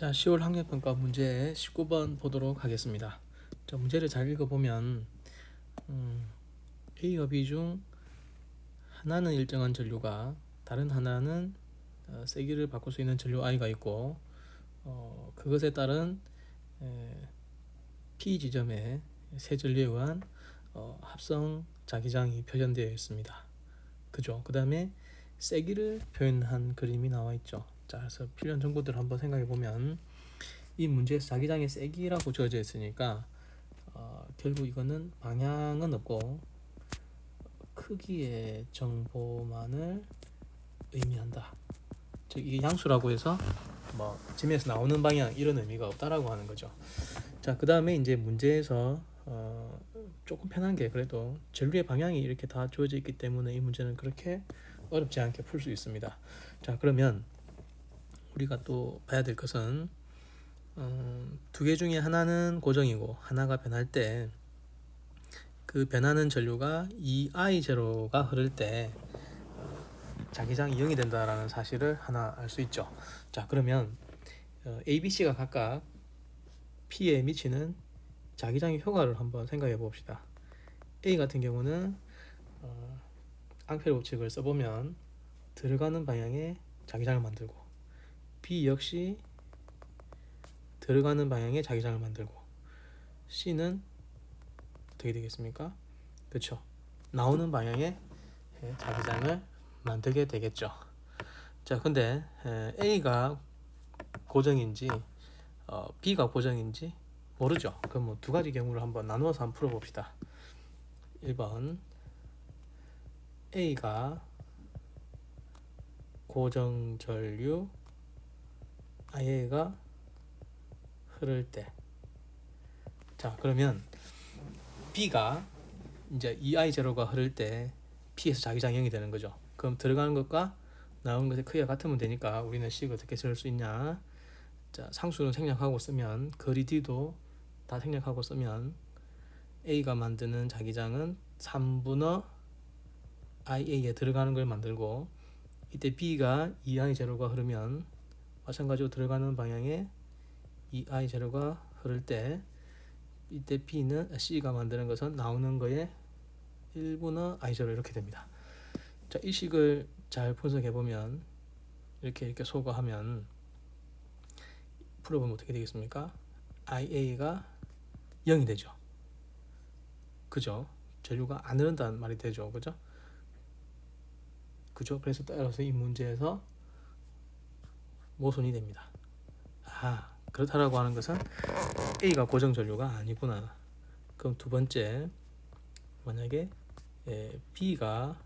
자, 10월 학력평가 문제 19번 보도록 하겠습니다. 자, 문제를 잘 읽어보면 음, A와 B 중 하나는 일정한 전류가 다른 하나는 어, 세기를 바꿀 수 있는 전류 I가 있고 어, 그것에 따른 에, P 지점에 세 전류에 의한 어, 합성 자기장이 표현되어 있습니다. 그죠? 그 다음에 세기를 표현한 그림이 나와 있죠. 자, 그래서 필요한 정보들을 한번 생각해 보면 이 문제에서 자기장의 세기라고 주어져 있으니까 어, 결국 이거는 방향은 없고 크기의 정보만을 의미한다. 즉 이게 양수라고 해서 뭐 지면에서 나오는 방향 이런 의미가 없다라고 하는 거죠. 자, 그 다음에 이제 문제에서 어, 조금 편한 게 그래도 전류의 방향이 이렇게 다 주어져 있기 때문에 이 문제는 그렇게 어렵지 않게 풀 수 있습니다. 자, 그러면 우리가 또 봐야 될 것은 음, 두개 중에 하나는 고정이고 하나가 변할 때 그 변하는 전류가 이 I 제로가 흐를 때 어, 자기장이 0이 된다라는 사실을 하나 알 수 있죠. 자 그러면 어, A, B, C가 각각 P에 미치는 자기장의 효과를 한번 생각해 봅시다. A 같은 경우는 어, 앙페르 법칙을 써보면 들어가는 방향에 자기장을 만들고 B 역시 들어가는 방향에 자기장을 만들고 C는 어떻게 되겠습니까? 그렇죠. 나오는 방향에 예, 자기장을 만들게 되겠죠. 자, 근데 에, A가 고정인지 어, B가 고정인지 모르죠. 그럼 뭐 두 가지 경우를 한번 나누어서 한번 풀어봅시다. 1번 A가 고정 전류 IA가 흐를 때. 자, 그러면 B가 이제 EI 제로가 흐를 때 P에서 자기장 0이 되는 거죠. 그럼 들어가는 것과 나오는 것의 크기가 같으면 되니까 우리는 C가 어떻게 쓸 수 있냐? 자, 상수는 생략하고 쓰면 거리 D도 다 생략하고 쓰면 A가 만드는 자기장은 3분의 IA에 들어가는 걸 만들고 이때 B가 EI 제로가 흐르면 마찬가지로 들어가는 방향에 EI 제로가 흐를 때 이때 B는 C가 만드는 것은 나오는 거에 1분의 I 제로 이렇게 됩니다. 자, 이 식을 잘 분석해 보면 이렇게 이렇게 소거하면 풀어보면 어떻게 되겠습니까? IA가 0이 되죠. 그죠? 전류가 안 흐른다는 말이 되죠. 그죠? 그죠? 그래서 따라서 이 문제에서 모순이 됩니다. 아, 그렇다라고 하는 것은 A가 고정 전류가 아니구나. 그럼 두 번째 만약에 예, B가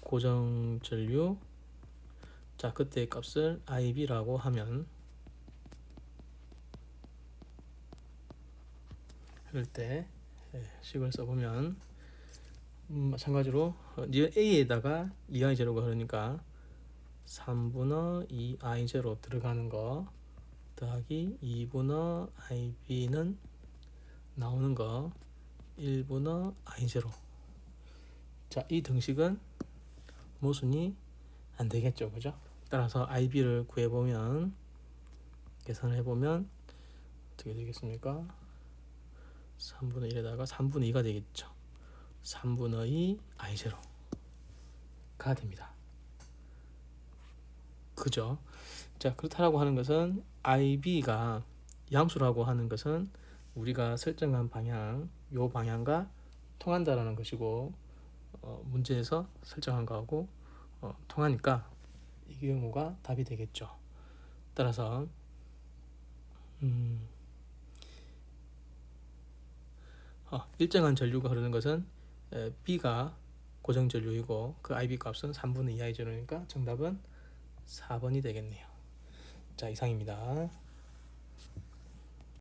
고정 전류 자 그때의 값을 IB라고 하면 그럴 때 예, 식을 써보면 음, 마찬가지로 어, A에다가 2i 제로가 흐르니까 3분의 2i 제로 들어가는 거 더하기 2분의 ib는 나오는 거 1분의 i 제로 자, 이 등식은 모순이 안 되겠죠. 그죠? 따라서 ib를 구해 보면 계산을 해 보면 어떻게 되겠습니까? 3분의 1에다가 3분의 2가 되겠죠. 3분의 2 i 제로가 됩니다. 그죠? 자, 그렇다라고 하는 것은 IB가 양수라고 하는 것은 우리가 설정한 방향, 요 방향과 통한다라는 것이고 어, 문제에서 설정한 거하고 어, 통하니까 이 경우가 답이 되겠죠. 따라서 음, 어, 일정한 전류가 흐르는 것은 에, B가 고정 전류이고 그 IB 값은 3분의 2i 제로니까 정답은 4번이 되겠네요. 자, 이상입니다.